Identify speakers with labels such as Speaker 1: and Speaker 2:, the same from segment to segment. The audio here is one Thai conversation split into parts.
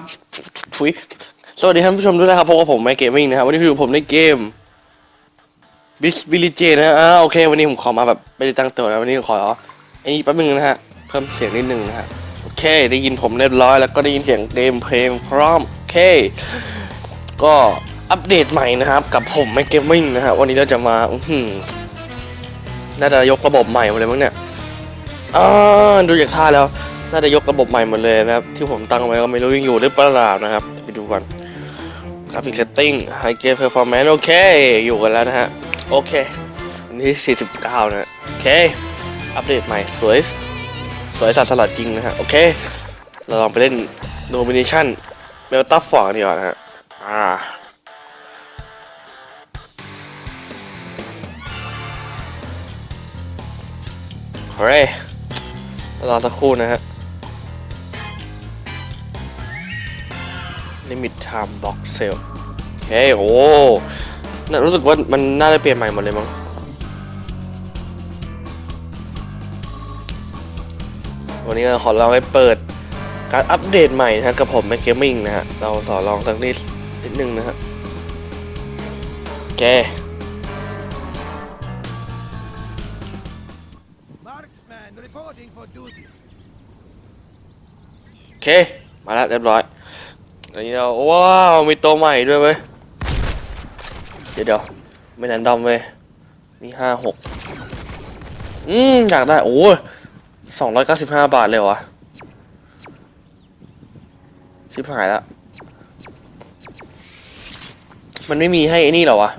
Speaker 1: ครับฟุยสวัสดีท่านผู้ชมด้วยนะครับพบกับผมไมคเกมมิ่งนะครับวันนี้คือผมในเกมบิสบิลิเจนะอ่าโอเค วันนี้ผมขอมาแบบไม่ได้ตั้งตัวนะวันนี้ขอไอ้นี่แป๊บนึงนะฮะเพิ่มเสียงนิดนึงนะฮะโอเค ได้ยินผมเรียบร้อยแล้วก็ได้ยินเสียงเกมเพลงพร้อมโอเค ก็อัปเดตใหม่นะครับ กับผมไมคเกมมิ่งนะฮะวันนี้เราจะมาอื้อหือน่าจะยกระบบใหม่มดเลยมั้งเนี่ยอ่าดูจากท่าแล้ว น่าจะยกระบบใหม่หมดเลยนะครับ ที่ผมตั้งไว้ก็ไม่รู้ยังอยู่หรือเปล่านะครับ ไปดูก่อนกราฟิกเซตติ้งไฮเกมเพอร์ฟอร์แมนซ์โอเค อยู่กันแล้วนะฮะ โอเควันที่49 นะโอเค อัปเดตใหม่สวย สวยสัสสลัดจริงนะฮะ โอเค เราลองไปเล่นโนมิเนชั่นเมลตัฟฟอร์ดีกว่านะฮะ อ่าเฮ้ยรอสักครู่นะฮะ Limit Time Box Sale โอเคโอ้น่ารู้สึกว่ามันน่าจะเปลี่ยนใหม่หมดเลยมั้งวันนี้ขอลองไปเปิดการอัปเดตใหม่นะฮะกับผมแม c เกมมิ่งนะฮะ เราสอลองสักนิดนิดนึงนะฮะโอเคโอเค มาแล้วเรียบร้อย อันนี้เราว้าวมีตัวใหม่ด้วยเว้ยเดี๋ยวเดี๋ยวไม่แนนดอมเว้ยมีห้าหกอืมอยากได้โอ้สองร้อยเก้าสิบห้าบาทเลยวะชิบหายล้วมันไม่มีให้ไอ้นี่หรอวะ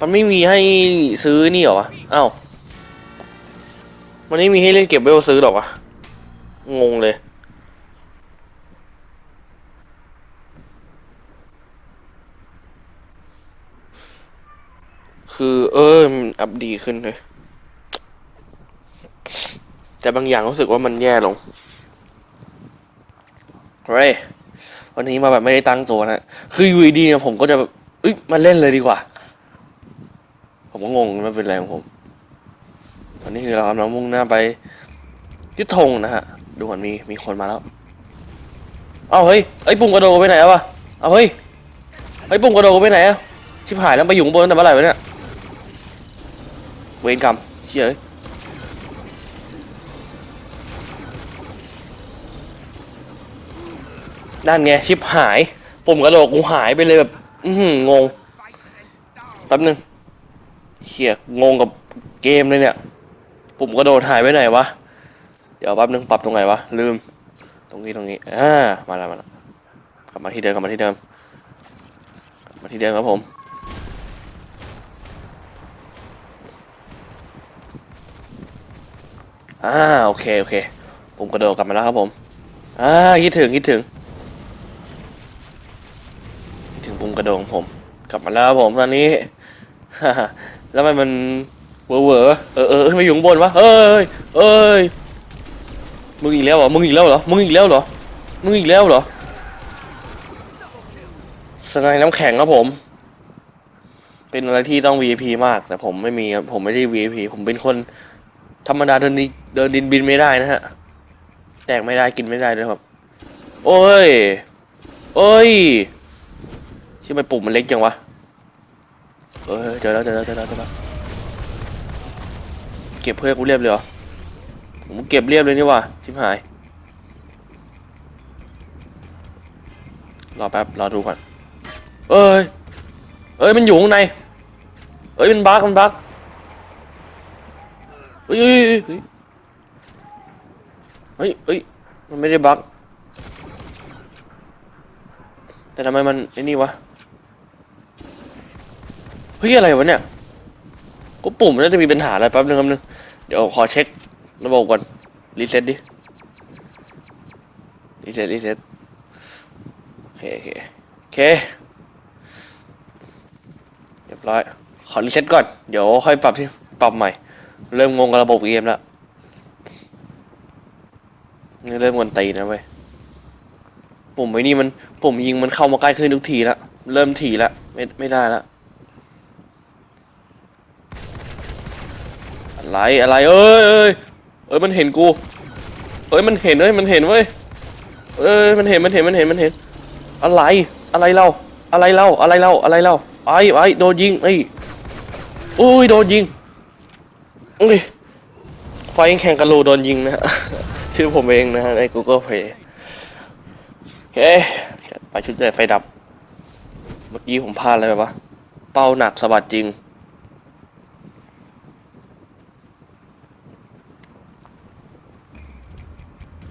Speaker 1: มันไม่มีให้ซื้อนี่หรอวะอ้าวมันไม่มีให้เล่นเก็บเวลซื้อหรอวะงงเลย คือ เออมันอัพดีขึ้นเลยแต่บางอย่างรู้สึกว่ามันแย่ลงเฮ้ยวันนี้มาแบบไม่ได้ตั้งตัวนะ คืออยู่ดีเนี่ยผมก็จะแบบเอ้ยมาเล่นเลยดีกว่า ผมก็งงไม่เป็นไรของผม ตอนนี้คือเรากำลังมุ่งหน้าไปยึดธงนะฮะ ดูก่อนมีมีคนมาแล้ว เอาเฮ้ยไอ้ปุ่มกระโดดไปไหนอะวะ เอาเฮ้ยไอ้ปุ่มกระโดดไปไหนอะชิบหายแล้วไปอยู่งบนตั้งแต่เมื่อไหร่วะเนี่ย เวรกรรมเชี่ยเอ้ยนั่นไงชิบหายปุ่มกระโดดกูหายไปเลยแบบ อืงงแป๊บนึงเชี่ยงงกับเกมเลยเนี่ย ปุ่มกระโดดหายไปไหนวะ เดี๋ยวแป๊บนึงปรับตรงไหนวะ ลืม ตรงนี้ตรงนี้อ่ามาแล้วมาแล้วกลับมาที่เดิมกลับมาที่เดิมกลับมาที่เดิมครับผม อ่าโอเคโอเคปุ่มกระโดดกลับมาแล้วครับผมอ่าคิดถึงคิดถึงคิดถึงปุ่มกระโดดของผม กลับมาแล้วครับผมตอนนี้แล้วมันมันเวอร์เวอเออเออมาอยู่ข้างบนวะเอ้ยเอ้ยมึงอีกแล้วเหรอมึงอีกแล้วเหรอมึงอีกแล้วเหรอมึงอีกแล้วเหรอสไนด์น้ำแข็งครับผม เป็นอะไรที่ต้อง VIP มาก แต่ผมไม่มีครับผมไม่ได้ VIP ผมเป็นคน ธรรมดาเดินดิเดินดินบินไม่ได้นะฮะ แตกไม่ได้กินไม่ได้ด้วยครับ โอ้ย โอ้ยชื่อไมปุ่มมันเล็กจังวะ เออเจอแล้วเจอแล้วเจอแล้วเจอแล้วเก็บเพื่อนกูเรียบเลยเหรอ ผมเก็บเรียบเลยนี่วะชิบหาย รอแป๊บรอดูก่อน เอ้ย เอ้ยมันอยู่ข้างใน เอ้ยมันบั๊กมันบั๊ก เฮ้ยเฮ้ยเฮ้ยเฮ้ยมันไม่ได้บั๊กแต่ทำไมมันไอ้นี่วะเฮ้ยอะไรวะเนี่ยก็ปุ่มมันน่าจะมีปัญหาอะไรแป๊บนึงแป๊บนึงเดี๋ยวขอเช็คระบบก่อนรีเซ็ตดิรีเซ็ตรีเซ็ตโอเคโอเคโอเคเรียบร้อยขอรีเซ็ตก่อนเดี๋ยวค่อยปรับที่ปรับใหม่ เริ่มงงกับระบบเกมแล้วนี่เริ่มกวนตีนะเว้ยปุ่มไอ้นี่มันปุ่มยิงมันเข้ามาใกล้ขึ้นทุกทีแล้วเริ่มถี่แล้วไม่ไม่ได้ล้วอะไรอะไรเอ้ยเอ้ยเอ้ยมันเห็นกูเอ้ยมันเห็นเอ้ยมันเห็นเว้ยเอ้ยมันเห็นมันเห็นมันเห็นมันเห็น อะไรอะไรเราอะไรเราอะไรเราอะไรเราไอ้ไอ้โดนยิงไอ้อุ้ยโดนยิง อุ้ยไฟแข่งกะโลโดนยิงนะฮะ ชื่อผมเองนะฮะใน Google Play โอเคจัดไปชุดใหญ่ไฟดับ เมื่อกี้ผมพลาดอะไรไปวะ เป้าหนักสะบัดจริง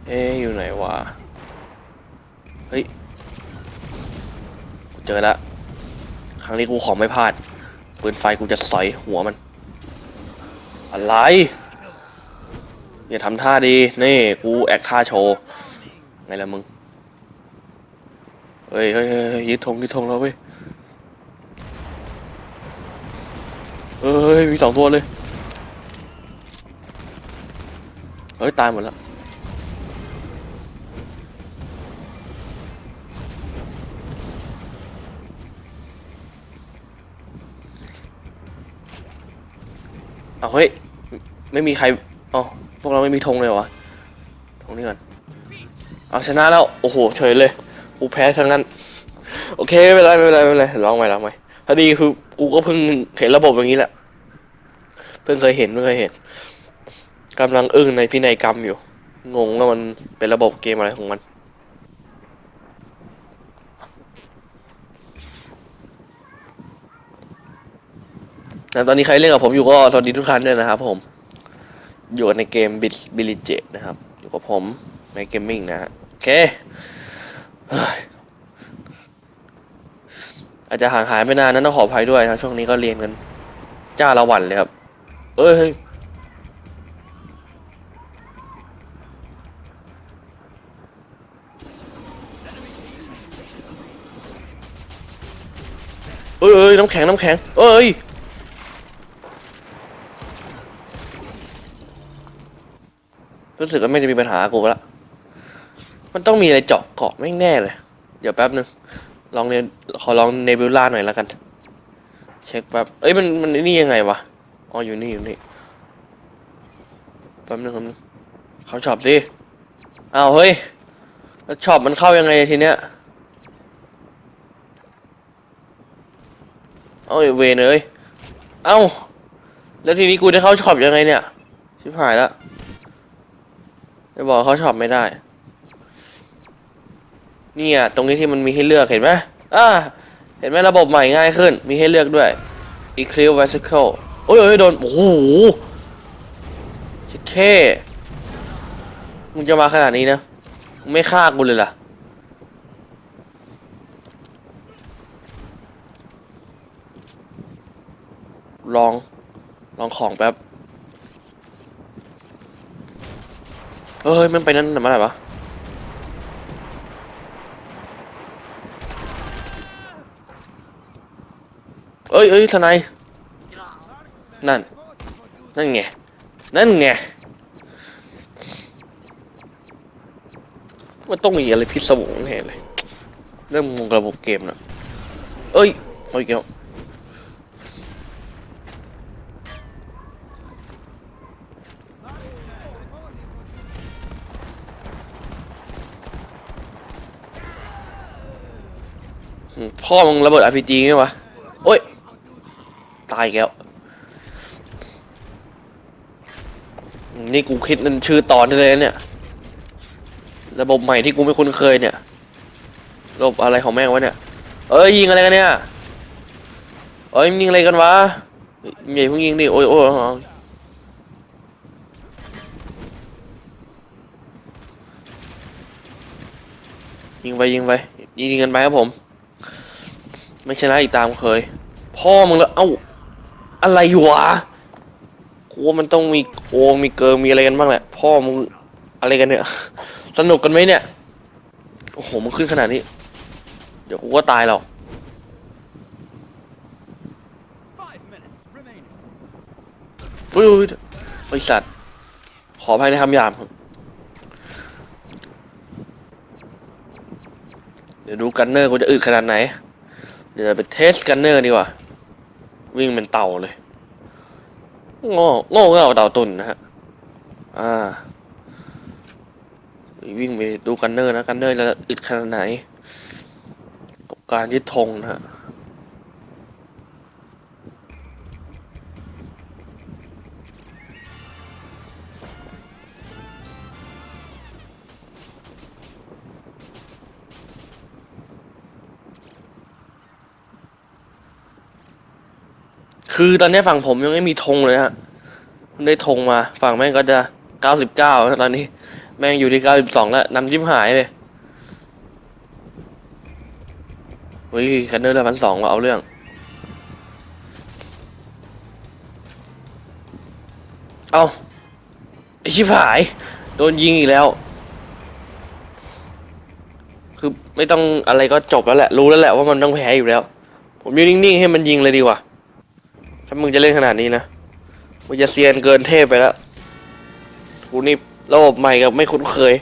Speaker 1: เอ๊ะอยู่ไหนวะ เฮ้ย กูเจอแล้วครั้งนี้กูขอไม่พลาด ปืนไฟกูจะสอยหัวมัน อะไรอย่าทำท่าดี นี่ กูแอคท่าโชว์ ไงล่ะมึง เฮ้ยเฮ้ยยเฮ้ยยึดธงยึดธงแล้วเว้ยเฮ้ย มีสองตัวเลย เฮ้ย ตายหมดแล้ว เอาเฮ้ย ไม่มีใครอ๋อพวกเราไม่มีธงเลยเหรอวะธงนี้ก่อน เอาชนะแล้ว โอ้โห เฉยเลย กูแพ้ทั้งนั้น โอเคไม่เป็นไรไม่เป็นไรไม่เป็นไรลองใหม่ลองใหม่พอดีคือกูก็เพิ่งเห็นระบบอย่างนี้แหละ เพิ่งเคยเห็นเพิ่งเคยเห็นกำลังอึ้งในพินัยกรรมอยู่ งงว่ามันเป็นระบบเกมอะไรของมัน นะตอนนี้ใครเล่นกับผมอยู่ก็สวัสดีทุกท่านด้วยนะครับผม อยู่ในเกมบิบิลิเจนะครับ อยู่กับผมในเกมมิ่งนะฮะโอเค อาจจะห่างหายไปนานนั้นต้องขออภัยด้วยนะ ช่วงนี้ก็เรียนกัน จ้าละวันเลยครับ เอ้ยเอ้ยน้ำแข็งน้ำแข็ง เอ้ย รู้สึกว่าไม่จะมีปัญหากูละ มันต้องมีอะไรเจาะเกาะไม่แน่เลย เดี๋ยวแป๊บนึง ลองเนขอลองเนบิวล่าหน่อยแล้วกัน เช็คแป๊บ เอ้ยมันมันนี่ยังไงวะ อ๋ออยู่นี่อยู่นี่ แป๊บนึงแป๊บเขาชอปสิอ้าวเฮ้ย แล้วชอปมันเข้ายังไงทีเนี้ยเอาเวเอ้ยเอ้า แล้วทีนี้กูจะเข้าช็อปยังไงเนี่ย ชิบหายแล้ว จะบอกเขาช็อปไม่ได้ เนี่ย ตรงนี้ที่มันมีให้เลือกเห็นไหมอ่าเห็นไหมระบบใหม่ง่ายขึ้น มีให้เลือกด้วย e c l i p Vesicle โอ้ยโอ้ยโดน โอ้โหชิเคมึงจะมาขนาดนี้นะมึงไม่ฆ่ากูเลยล่ะ ลอง ลองของแป๊บ เฮ้ยมันไปนั่นทำอะไรวะเอ้ยเอ้ยทนายนั่น นั่นไง นั่นไง มันต้องมีอะไรพิศวงแน่เลย เริ่มงงระบบเกมนะเอ้ยเอาอีกแล้ว พ่อมึงระเบิด RPG ไงวะ โอ้ย ตายอีกแล้ว นี่กูคิดนั่นชื่อตอนนี้เลยเนี่ย ระบบใหม่ที่กูไม่คุ้นเคยเนี่ย ระบบอะไรของแม่งวะเนี่ย เอ้ยยิงอะไรกันเนี่ย เอ้ยยิงอะไรกันวะใหญ่เพิ่งยิงดิ โอ้ยโอ้ยยิงไปยิงไปยิงกันไปครับผม ไม่ชนะอีกตามเคย พ่อมึงแล้ว เอ้า อะไรวะกูว่ามันต้องมีโกงมีเกิงมีอะไรกันบ้างแหละ พ่อมึงอะไรกันเนี่ย สนุกกันไหมเนี่ย โอ้โห มึงขึ้นขนาดนี้ เดี๋ยวกูก็ตายหรอก
Speaker 2: Five minutes remaining.
Speaker 1: อุ้ยอุ้ยบริษัท ขออภัยในคำหยาบครับเดี๋ยวดูกันเนอร์กูจะอึดขนาดไหน เดี๋ยวไปเทสกันเนอร์ดีกว่า วิ่งเป็นเต่าเลยโง่โง่เง่าเต่าตุนนะฮะ อ่า วิ่งไปดูกันเนอร์นะกันเนอร์จะอึดขนาดไหนกับการยึดธงนะฮะ คือตอนนี้ฝั่งผมยังไม่มีธงเลยฮะได้ธงมา ฝั่งแม่งก็จะ99แล้วตอนนี้ แม่งอยู่ที่92แล้วนำจิ้มหายเลยเฮ้ยกันเนอร์ละพันสองว่าเอาเรื่อง เอาไอชิบหาย โดนยิงอีกแล้ว คือไม่ต้องอะไรก็จบแล้วแหละ รู้แล้วแหละว่ามันต้องแพ้อยู่แล้ว ผมยืนนิ่งๆให้มันยิงเลยดีกว่า มึงจะเล่นขนาดนี้นะมึงจะเซียนเกินเทพไปแล้วกูนี่ระบบใหม่กับไม่คุ้นเคย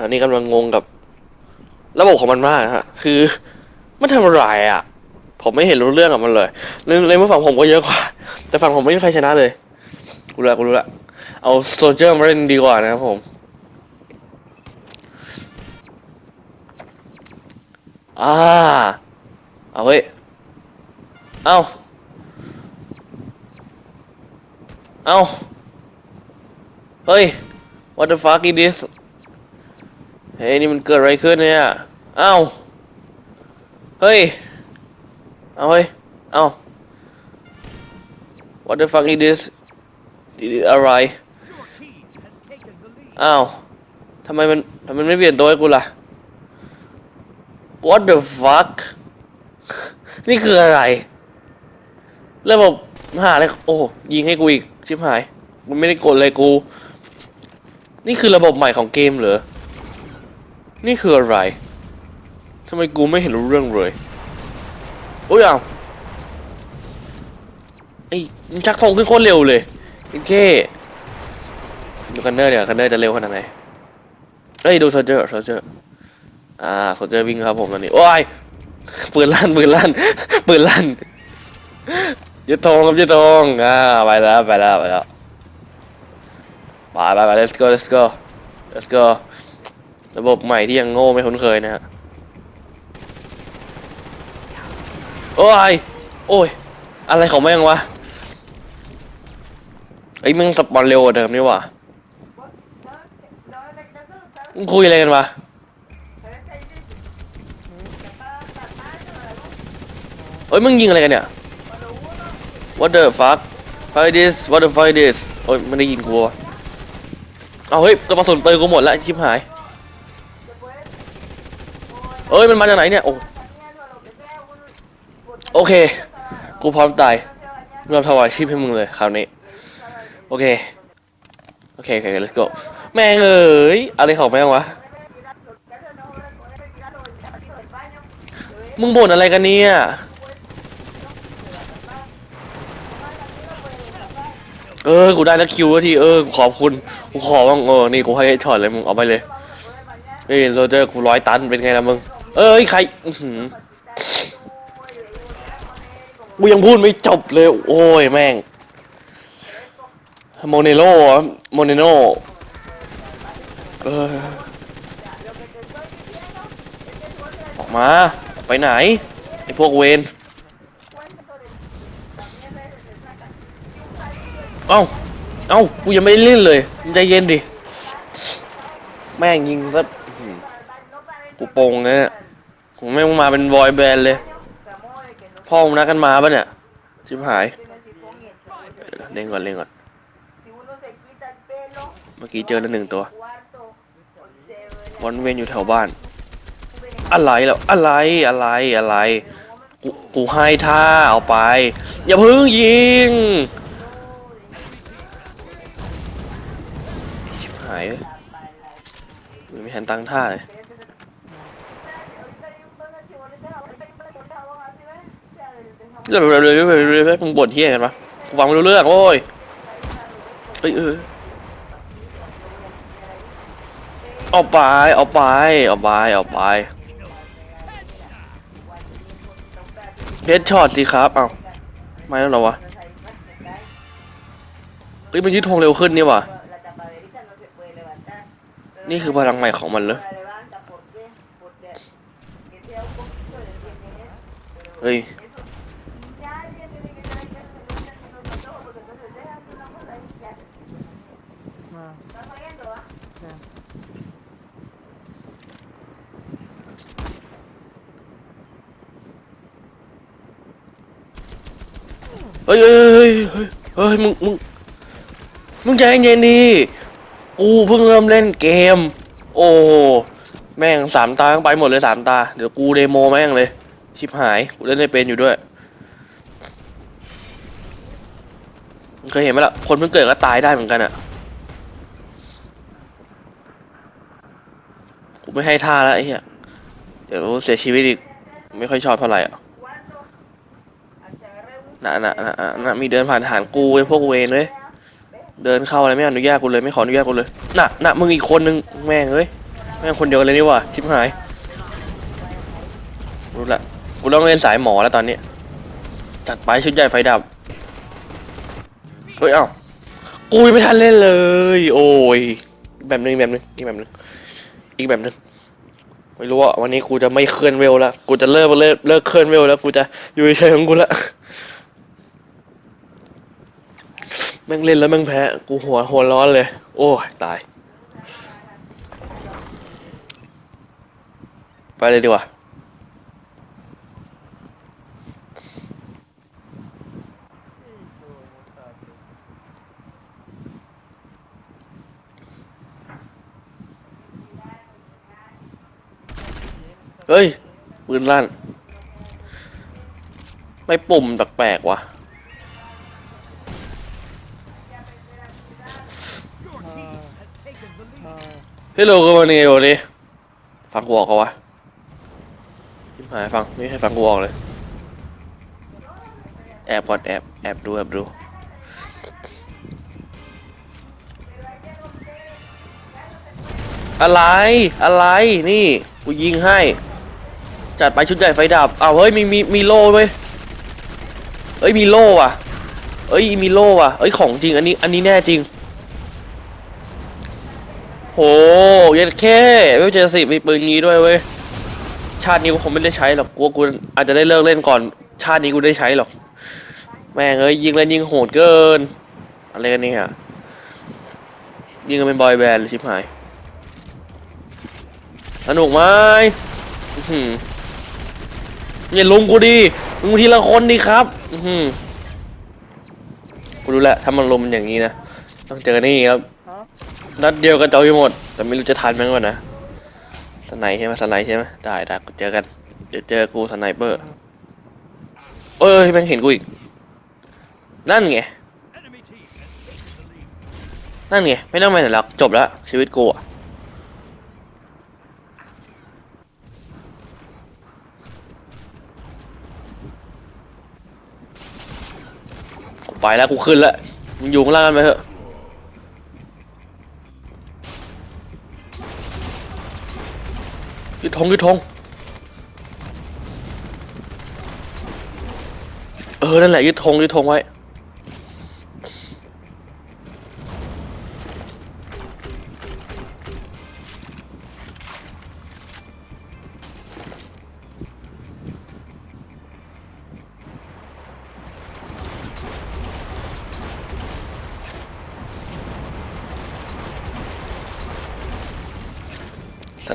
Speaker 1: อันนี้กำลังงงกับ ระบบของมันมากฮะ คือมันทำอะไรอะ ผมไม่เห็นรู้เรื่องกับมันเลยในในเมื่อฝั่งผมก็เยอะกว่า แต่ฝั่งผมไม่มีใครชนะเลย กูรู้ละกูรู้ละ เอาโซเจอร์มาเล่นดีกว่านะครับผม อ่า เอาเฮ้ย เอาเอาเฮ้ย what the fuck is this เฮ้ยนี่มันเกิดอะไรขึ้นเนี่ย เอ้าเฮ้ย เอาเฮ้ย เอ้า what the fuck is this อะไรอ้าวทำไมมันทำไมมันไม่เปลี่ยนตัวให้กูล่ะ What the fuck นี่คืออะไร ระบบหาอะไร โอ้ ยิงให้กูอีก ชิบหาย มันไม่ได้กดเลยกู นี่คือระบบใหม่ของเกมเหรอ นี่คืออะไร ทำไมกูไม่เห็นรู้เรื่องเลย โอ้ยอ้าวไอ้มันชักธงขึ้นโคตรเร็วเลยโอเคดูกันเนอร์เดี๋ยวกันเนอร์จะเร็วขนาดไหนเอ้ย ดูโซเจอร์โซเจอร์ อ่าโซเจอร์วิ่งครับผมตอนนี้โอ้ยปืนลั่นปืนลั่นปืนลั่นยึดธงครับยึดธงอ่าไปแล้วไปแล้วไปแล้วไปไปไป let's go let's go let's go ระบบใหม่ที่ยังโง่ไม่คุ้นเคยนะฮะโอ้ยโอ้ย อะไรของแม่งวะไอ้ม่งสปอนเร็วกว่าเดิมนี่ว่ามึงคุยอะไรกันวะ เฮ้ยมึงยิงอะไรกันเนี่ย What the fuck Fight this What the fuck this โอ้ยไม่ได้ยินกูวะเอาเฮ้ยกระสุนปืนกูหมดแล้วชิบหายเอ้ยมันมาจากไหนเนี่ยโอ้โอเค กูพร้อมตายยอมถวายชีพให้มึงเลยคราวนี้โอเคโอเคโอเค let's go แม่งเอ้ยอะไรของแม่งวะมึงบ่นอะไรกันเนี่ย เออ กูได้แล้วคิวทีเออกูขอบคุณ กูขอบ้างเออ นี่กูให้ช็อตเลยมึงเอาไปเลยนี่โซเจอร์กูร้อยตันเป็นไงล่ะมึง เอ้ยใครกูยังพูดไม่จบเลย โอ้ยแม่ง โมเนโลโมเนโนเออออกมา ไปไหนไอพวกเวน เอ้า เอ้า กูยังไม่ได้เล่นเลยมึงใจเย็นดิ แม่งยิงซะกูโปงเลยเนี่ยกูแม่งมาเป็นบอยแบนด์เลย พ่อมึงนัดกันมาปะเนี่ยชิบหายเล่นก่อนเล่นก่อน เมื่อกี้เจอแล้วหนึ่งตัววันเวนอยู่แถวบ้าน อะไรแล้วอะไรอะไรอะไร กูกูให้ท่าเอาไป อย่าพึ่งยิงชิบหายเลย ไม่ทันตั้งท่าเลยเรื่อยๆเรื่อยๆเรื่อยๆเรือยๆมึงบ่นเที่ยกันปะกูฟังไม่รู้เรื่องโอ้ยเอ้ยเออเอาไปเอาไปเอาไปเอาไปเฮดช็อตสิครับ เอ้าไม่แล้วเหรอวะเฮ้ยมันยึดธงเร็วขึ้นนี่ว่ะ นี่คือพลังใหม่ของมันเหรอ เฮ้ย เฮ้ยเฮ้ยเฮ้ยเฮ้ยมึง มึง มึงใจเย็นดี กูเพิ่งเริ่มเล่นเกม โอ้แม่งสามตาต้องไปหมดเลยสามตา เดี๋ยวกูเดโมแม่งเลย ชิบหาย กูเล่นได้เป็นอยู่ด้วย เคยเห็นไหมล่ะ คนเพิ่งเกิดก็ตายได้เหมือนกันอะกูไม่ให้ท่าแล้วไอ้เหี้ย เดี๋ยวเสียชีวิตอีก ไม่ค่อยชอบเท่าไหร่อะน่ะน่ะน่ะน่ะน่ะมีเดินผ่านฐานกูไอ้พวกเวรเลย เดินเข้าอะไรไม่อนุญาตกูเลยไม่ขออนุญาตกูเลยน่ะน่ะมึงอีกคนนึงแม่งเอ้ยแม่งคนเดียวกันเลยนี่ว่าชิบหายรู้ละกูต้องเล่นสายหมอแล้วตอนนี้จัดไปชุดใหญ่ไฟดับเฮ้ยเอ้ากูยังไม่ทันเล่นเลย โอ้ยแบบนึงแบบนึงอีกแบบนึงอีกแบบนึงไม่รู้ว่าวันนี้กูจะไม่เคลื่อนเวลแล้วกูจะเลิกเลิกเลิกเคลื่อนเวลแล้วกูจะอยู่เฉยของกูละ แม่งเล่นแล้วแม่งแพ้ กูหัวหัวร้อนเลย โอ้ยตาย ไปเลยดีกว่า เฮ้ยปืนลั่น ไม่ปุ่มแปลกๆวะ เฮ้ยโลก็มาเนวดิฟังกูออกเขาวะพิมหายฟังไม่ให้ฟังกูออกเลย แอบก่อนแอบแอบดูแอบดูอะไรอะไรนี่กูยิงให้ จัดไปชุดใหญ่ไฟดับอ้าวเฮ้ยมีมีมีโล่เว้ยเอ้ยมีโล่ว่ะเอ้ยมีโล่ว่ะเอ้ยของจริงอันนี้อันนี้แน่จริง โหเยันแค่เวลเจสิมีปืนงี้ด้วยเว้ย ชาตินี้กูคงไม่ได้ใช้หรอกกูว่ากูอาจจะได้เลิกเล่นก่อน ชาตินี้กูได้ใช้หรอก แม่งเอ้ยยิงแล้วยิงโหดเกิน อะไรกันเนี่ยยิงกันเป็นบอยแบนด์เลยชิบหาย สนุกไหมอื้ย่าลุงกูดิลุงทีละคนดิครับ อืกูรู้แหละถ้ามันลมมันอย่างนี้นะ ต้องเจอนี่ครับ นัดเดียวกันเจ้าอยู่หมด แต่ไม่รู้จะทันไหมก่อนะสไนใช่ไหมสไนใช่ไหมได้ได้เจอกัน เดี๋ยวเจอกูสไนเปอร์ เอ้ยแม่งเห็นกูอีก นั่นไง นั่นไง ไม่ต้องไปไหนหรอกจบแล้ว ชีวิตกูอะกูไปแล้วกูขึ้นแล้วมึงอยู่ข้างล่างกันไปเถอะ ธงยึดธงเออนั่นแหละยึดธงยึดธงไว้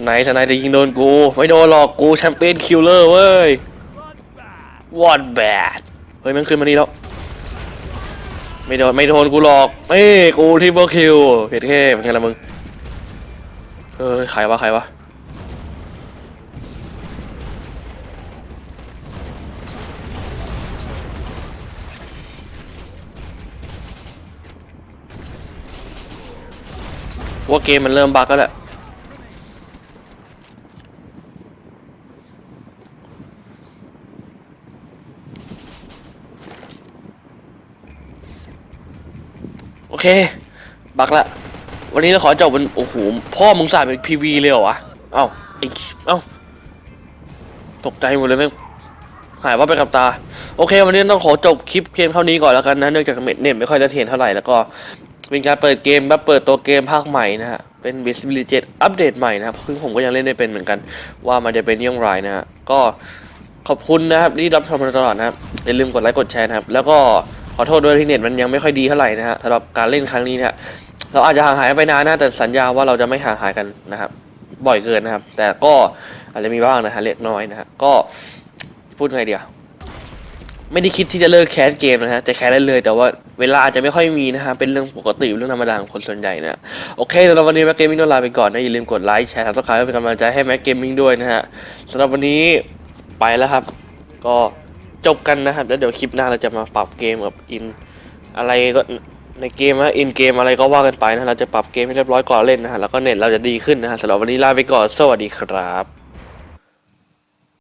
Speaker 1: ไนด์สไนด์จะยิงโดนกู ไม่โดนหรอกกูแชมเปี้ยนคิลเลอร์เว้ยวอดแบดเฮ้ยมันขึ้นมานี่แล้ว ไม่โดนไม่โดนกูหรอกเอ้กูที่เบอร์คิวเพจแค่เป็นไงล่ะมึงเฮ้ยใครวะใครวะว่าเกมมันเริ่มบั๊กแล้วแหละ เค บักละ วันนี้เราขอจบเป็นโอ้โห พ่อมึงสาดเป็นพีวีเลยเหรอวะ เอ้าไอ้เอ้า ตกใจหมดเลยแม่งหายว่าไปกับตา โอเค วันนี้ต้องขอจบคลิปเพียงเท่านี้ก่อนแล้วกันนะ เนื่องจากเน็ตเน็ตไม่ค่อยจะเทียนเท่าไหร่แล้วก็เป็นการเปิดเกมแบบเปิดตัวเกมภาคใหม่นะฮะ เป็น Visibility 7อัปเดตใหม่นะครับซึ่งผมก็ยังเล่นได้เป็นเหมือนกัน ว่ามันจะเป็นยังไรนะฮะ ก็ขอบคุณนะครับที่รับชมมาตลอดนะครับ อย่าลืมกดไลค์กดแชร์นะครับ แล้วก็ อโทษด้วยที่เน็ตมันยังไม่ค่อยดีเท่าไหร่นะฮะสำหรับการเล่นครั้งนี้เนะฮะเราอาจจะห่างหายไปนานนะแต่สัญญาว่าเราจะไม่ห่างหายกันนะครับบ่อยเกินนะครับ แต่ก็อาจจะมีบ้างนะฮะเล็กน้อยนะฮะก็พูดไงเดียวไม่ได้คิดที่จะเลิกแคสเกมนะฮะจะแคสได้เลย แต่ว่าเวลาอาจจะไม่ค่อยมีนะฮะเป็นเรื่องปกติเรื่องธรรมดาของคนส่วนใหญ่นะฮะโอเคสำหรับวันนี้แม็กเกมมิ่งต้องลาไปก่อนนะอย่าลืมกดไลค์แชร์ซับสไครป์เป็นกำลังใจให้แม็กเกมมิ่งด้วยนะฮะสำหรับวันนี้ไปแล้วครับ ก็ จบกันนะครับแล้วเดี๋ยวคลิปหน้าเราจะมาปรับเกมกับอินอะไรก็ในเกมนะอินเกมอะไรก็ว่ากันไปนะเราจะปรับเกมให้เรียบร้อยก่อนเล่นนะฮะแล้วก็เน็ตเราจะดีขึ้นนะฮะสำหรับวันนี้ลาไปก่อนสวัสดีครับ